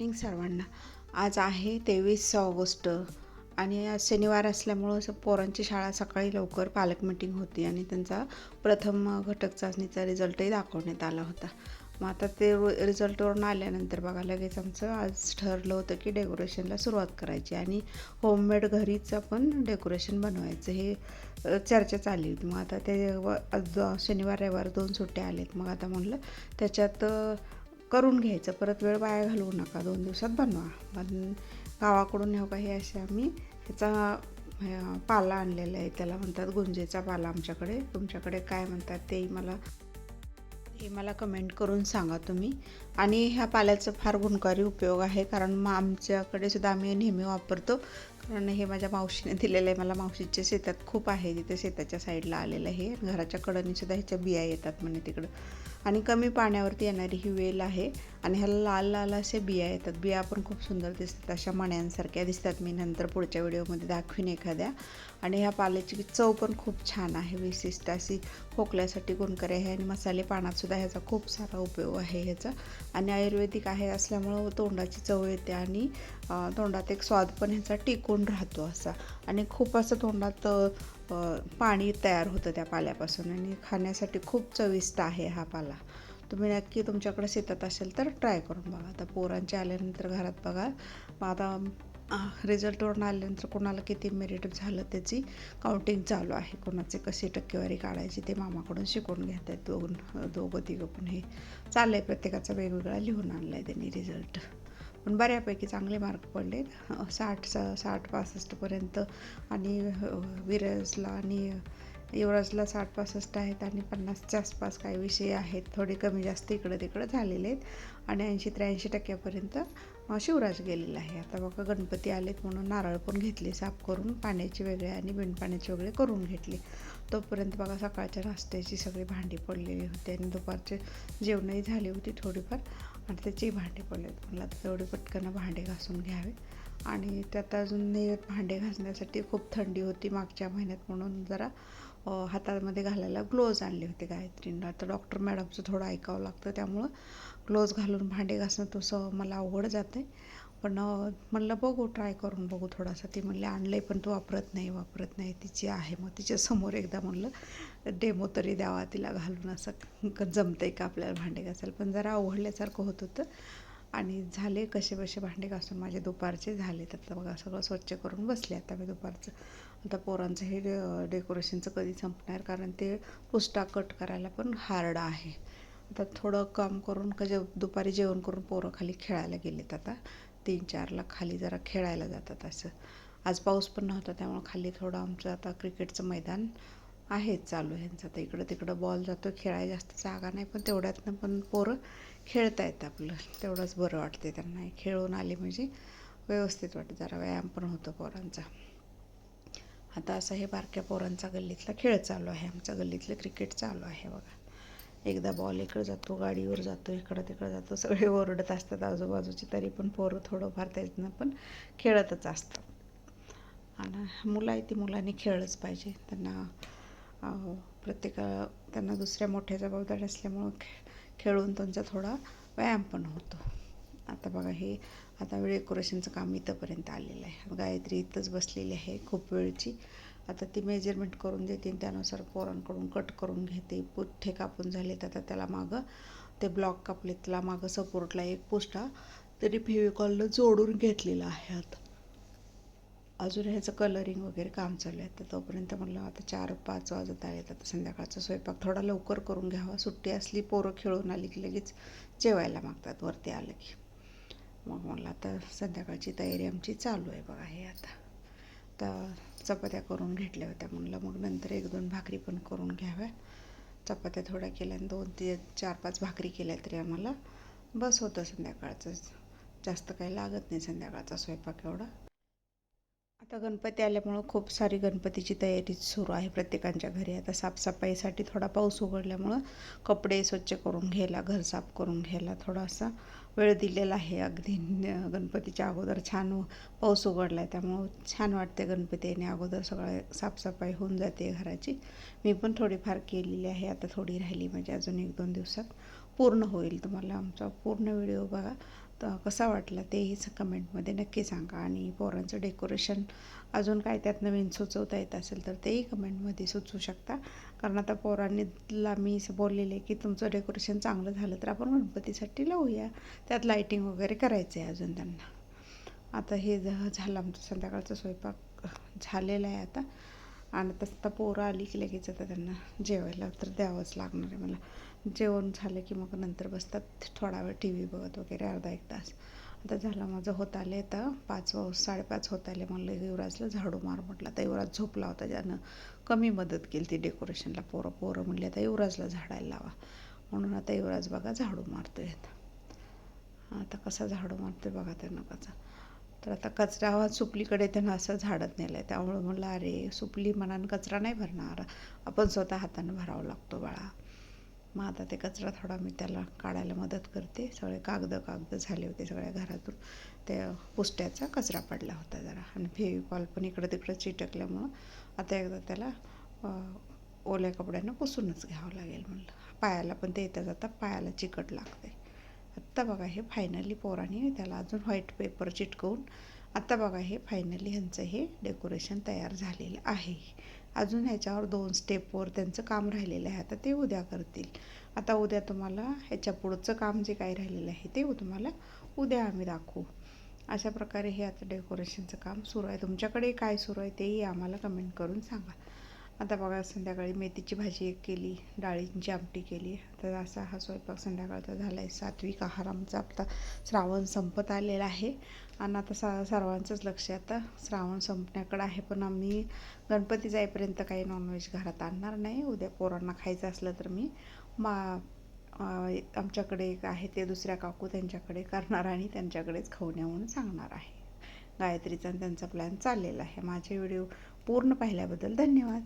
Morning सर्वांना. आज आहे तेवीस ऑगस्ट आणि आज शनिवार असल्यामुळं असं पोरांची शाळा सकाळी लवकर पालक मिटिंग होती आणि त्यांचा प्रथम घटक चाचणीचा रिझल्टही दाखवण्यात आला होता. मग आता ते रिझल्टवरून आल्यानंतर बघा लगेच आमचं आज ठरलं होतं की डेकोरेशनला सुरुवात करायची आणि होममेड घरीच आपण डेकोरेशन बनवायचं हे चर्चा चालली होती. मग आता ते व- शनिवार रविवार दोन सुट्ट्या आलेत. मग आता म्हणलं त्याच्यात करून घ्यायचं. परत वेळ वाया घालवू नका. दोन दिवसात बनवा. पण गावाकडून हो का हे असे आम्ही ह्याचा पाला आणलेला आहे. त्याला म्हणतात गुंजेचा पाला आमच्याकडे. तुमच्याकडे काय म्हणतात तेही मला हे मला कमेंट करून सांगा तुम्ही. आणि ह्या पाल्याचं फार गुणकारी उपयोग आहे. कारण मग आमच्याकडे सुद्धा आम्ही नेहमी वापरतो. कारण हे माझ्या मावशीने दिलेलं आहे. मला मावशीच्या शेतात खूप आहे. तिथे शेताच्या साईडला आलेलं आहे. घराच्या कडणीसुद्धा ह्याच्या बिया येतात म्हणे तिकडं. आणि कमी पाण्यावरती येणारी ही वेल आहे. आणि ह्याला लाल लाल असे बिया येतात. बिया पण खूप सुंदर दिसतात. अशा मण्यांसारख्या दिसतात. मी नंतर पुढच्या व्हिडिओमध्ये दाखवीन एखाद्या. आणि ह्या पाल्याची चव पण खूप छान आहे. विशिष्ट अशी खोकल्यासाठी गुणकारी आहे. आणि मसाले पानातसुद्धा ह्याचा खूप सारा उपयोग आहे ह्याचा. आणि आयुर्वेदिक आहे असल्यामुळं तोंडाची चव येते. आणि तोंडात एक स्वाद पण ह्याचा टिकून राहतो असा. आणि खूप असं तोंडात पाणी तयार होतं त्या पाल्यापासून आणि खाण्यासाठी खूप चविष्ट आहे हा पाला. तुम्ही नक्की तुमच्याकडे शेतात असेल तर ट्राय करून बघा. आता पोरांचे आल्यानंतर घरात बघा. मग आता रिझल्टवरून आल्यानंतर कोणाला किती मेरिट झालं त्याची काउंटिंग चालू आहे. कोणाचे कशी टक्केवारी काढायची ते मामाकडून शिकून घेत आहेत दोन दोघं तिघं पण हे. चाललं आहे प्रत्येकाचा वेगवेगळा लिहून आणला आहे त्यांनी रिझल्ट पण बऱ्यापैकी चांगले मार्क पडले साठ सा साठ पासष्टपर्यंत आणि विरजला आणि युवराजला साठ पासष्ट आहेत आणि पन्नासच्या आसपास काही विषय आहेत. थोडे कमी जास्त इकडं तिकडं झालेले आहेत. आणि ऐंशी त्र्याऐंशी टक्क्यापर्यंत शिवराज गेलेला आहे. आता बघा गणपती आलेत म्हणून नारळ पण घेतले साफ करून पाण्याचे वेगळे आणि बिनपाण्याचे वेगळे करून घेतले. तोपर्यंत बघा सकाळच्या नाश्त्याची सगळी भांडी पडलेली होती आणि दुपारचे जेवणही झाली होती थोडीफार. आणि त्याची पडले पडलेत मला आता तेवढे पटकन भांडे घासून घ्यावे. आणि त्यात अजून भांडे घासण्यासाठी खूप थंडी होती मागच्या महिन्यात म्हणून जरा हातामध्ये घालायला ग्लोव्ज आणले होते गायत्रींना. तर डॉक्टर मॅडमचं थोडं ऐकावं लागतं त्यामुळं ग्लोव्ज घालून भांडे घासणं तसं मला अवघड जातं पण म्हणलं बघू ट्राय करून बघू थोडासा. ती म्हणली आणलं आहे पण तू वापरत नाही वापरत नाही तिची आहे. मग तिच्यासमोर एकदा म्हणलं डेमो तरी द्यावा तिला घालून असं जमतं जमतंय का आपल्याला भांडे घासायला? पण जरा अवघडल्यासारखं होत होतं. आणि झाले कसे बसे भांडे घासून माझे दुपारचे झाले. तर बघा सगळं स्वच्छ करून बसले आता मी दुपारचं. आता पोरांचं हे डेकोरेशनचं कधी संपणार? कारण ते पुस्टा कट करायला पण हार्ड आहे. आता थोडं काम करून क जे दुपारी जेवण करून पोरं खाली खेळायला गेलेत आता. तीन चारला खाली जरा खेळायला जातात असं. आज पाऊस पण नव्हता त्यामुळं खाली थोडं आमचं आता क्रिकेटचं मैदान आहे चालू ह्यांचं. आता इकडं तिकडं बॉल जातो खेळायला जास्त जागा नाही पण तेवढ्यातनं पण पोरं खेळता येतं आपलं. तेवढंच बरं वाटते त्यांना. खेळून आले म्हणजे व्यवस्थित वाटतं. जरा व्यायाम पण होतो पोरांचा. आता असं हे बारक्या पोरांचा गल्लीतला खेळ चालू आहे. आमच्या गल्लीतलं क्रिकेट चालू आहे बघा. एकदा बॉल इकडं जातो गाडीवर जातो इकडं तिकडं जातो सगळे ओरडत असतात आजूबाजूची तरी पण पोरं थोडंफार त्यातनं पण खेळतच असतात. आणि मुलं आहे ती मुलांनी खेळलंच पाहिजे. त्यांना प्रत्येक प्रत्येका त्यांना दुसऱ्या मोठ्या जबाबदारी असल्यामुळं खेळून त्यांचा थोडा व्यायाम पण होतो. आता बघा हे आता डेकोरेशनचं काम इथंपर्यंत आलेलं आहे. गायत्री इथंच बसलेली आहे खूप वेळची. आता ती मेजरमेंट करून देते त्यानुसार पोरांकडून कट करून घेते. पुठ्ठे कापून झालेत आता त्याला मागं. ते ब्लॉक कापले त्याला मागं सपोर्टला एक पोस्टा तरी फेविकॉलनं जोडून घेतलेला आहे आता. अजून ह्याचं कलरिंग वगैरे काम चालू आहे. तर तोपर्यंत म्हणलं आता चार पाच वाजत आहेत. आता संध्याकाळचा स्वयंपाक थोडा लवकर करून घ्यावा. सुट्टी असली पोरं खेळून आली की लगेच जेवायला मागतात. वरती आलं की. मग म्हणलं आता संध्याकाळची तयारी आमची चालू आहे बघा हे आता. आता चपात्या करून घेतल्या होत्या म्हणलं मग नंतर एक दोन भाकरी पण करून घ्याव्या. चपात्या थोड्या केल्या आणि दोन ते चार पाच भाकरी केल्या तरी आम्हाला बस होतं संध्याकाळचं. जास्त काही लागत नाही संध्याकाळचा स्वयंपाक एवढा. आता गणपती आल्यामुळं खूप सारी गणपतीची तयारी सुरू आहे प्रत्येकांच्या घरी. आता साफसफाईसाठी थोडा पाऊस उघडल्यामुळं कपडे स्वच्छ करून घ्यायला घर साफ करून घ्यायला थोडासा वेळ दिलेला आहे. अगदी गणपतीच्या अगोदर छान पाऊस उघडला आहे त्यामुळं छान वाटते गणपती येण्या अगोदर सगळं साफसफाई होऊन जाते घराची. मी पण थोडीफार केलेली आहे आता थोडी राहिली म्हणजे अजून एक दोन दिवसात पूर्ण होईल तुम्हाला आमचा पूर्ण व्हिडिओ बघा. तर कसा वाटला तेही कमेंटमध्ये नक्की सांगा आणि पोरांचं डेकोरेशन अजून काय त्यात नवीन सुचवता येत असेल तर तेही कमेंटमध्ये सुचवू शकता. कारण आता पोरांनीला मी असं बोललेले की तुमचं डेकोरेशन चांगलं झालं तर आपण गणपतीसाठी लावूया. त्यात लाईटिंग वगैरे करायचं आहे अजून त्यांना. आता हे झालं आमचं संध्याकाळचा स्वयंपाक झालेला आहे आता. आणि तसं आता पोरं आली की लगेच आता त्यांना जेवायला तर द्यावंच लागणार आहे मला. जेवण झालं की मग नंतर बसतात. थोडा वेळ टी व्ही बघत वगैरे अर्धा एक तास. आता झालं माझं होत आले आता पाच वाज साडेपाच होत आले म्हणलं युवराजला झाडू मार म्हटलं. आता युवराज झोपला होता ज्यानं कमी मदत केली ती डेकोरेशनला पोरं पोरं म्हणले आता युवराजला झाडायला लावा. म्हणून आता युवराज बघा झाडू मारतोय आता. आता कसा झाडू मारतोय बघा त्यानं कसा तर आता कचरा हा सुपलीकडे त्यानं असं झाडत नेलं आहे त्यामुळं म्हणलं अरे सुपली मनानं कचरा नाही भरणार. आपण स्वतः हातानं भरावं लागतो बाळा. मग आता ते कचरा थोडा मी त्याला काढायला मदत करते. सगळे कागद कागद झाले होते सगळ्या घरातून. ते पुष्ट्याचा कचरा पडला होता जरा. आणि फेविकॉल पण इकडं तिकडं चिटकल्यामुळं आता एकदा त्याला ओल्या कपड्यानं पुसूनच घ्यावं लागेल म्हणलं. पायाला पण ते येता जाता पायाला चिकट लागते आत्ता बघा हे फायनली पोराने त्याला अजून व्हाईट पेपर चिटकवून आत्ता बघा हे फायनली ह्यांचं हे डेकोरेशन तयार झालेलं आहे. अजून ह्याच्यावर दोन स्टेपवर त्यांचं काम राहिलेलं आहे. आता ते उद्या करतील. आता उद्या तुम्हाला ह्याच्या पुढचं काम जे काही राहिलेलं आहे ते तुम्हाला उद्या आम्ही दाखवू. अशा प्रकारे हे आता डेकोरेशनचं काम सुरू आहे. तुमच्याकडे काय सुरू आहे तेही आम्हाला कमेंट करून सांगा. आता बघा संध्याकाळी मेथीची भाजी एक केली डाळींची आमटी केली. तर असा हा स्वयंपाक संध्याकाळचा झाला आहे सात्विक आहार आमचा आता श्रावण संपत आलेला आहे. आणि आता सा सर्वांचंच लक्ष आता श्रावण संपण्याकडं आहे पण आम्ही गणपती जाईपर्यंत काही नॉनव्हेज घरात आणणार नाही. उद्या पोरांना खायचं असलं तर मी मा आमच्याकडे एक आहे ते दुसऱ्या काकू त्यांच्याकडे करणार आणि त्यांच्याकडेच खाऊन या म्हणून सांगणार आहे. गायत्रीचा आणि त्यांचा प्लॅन चाललेला आहे. माझे व्हिडिओ पूर्ण पाहिल्याबद्दल धन्यवाद.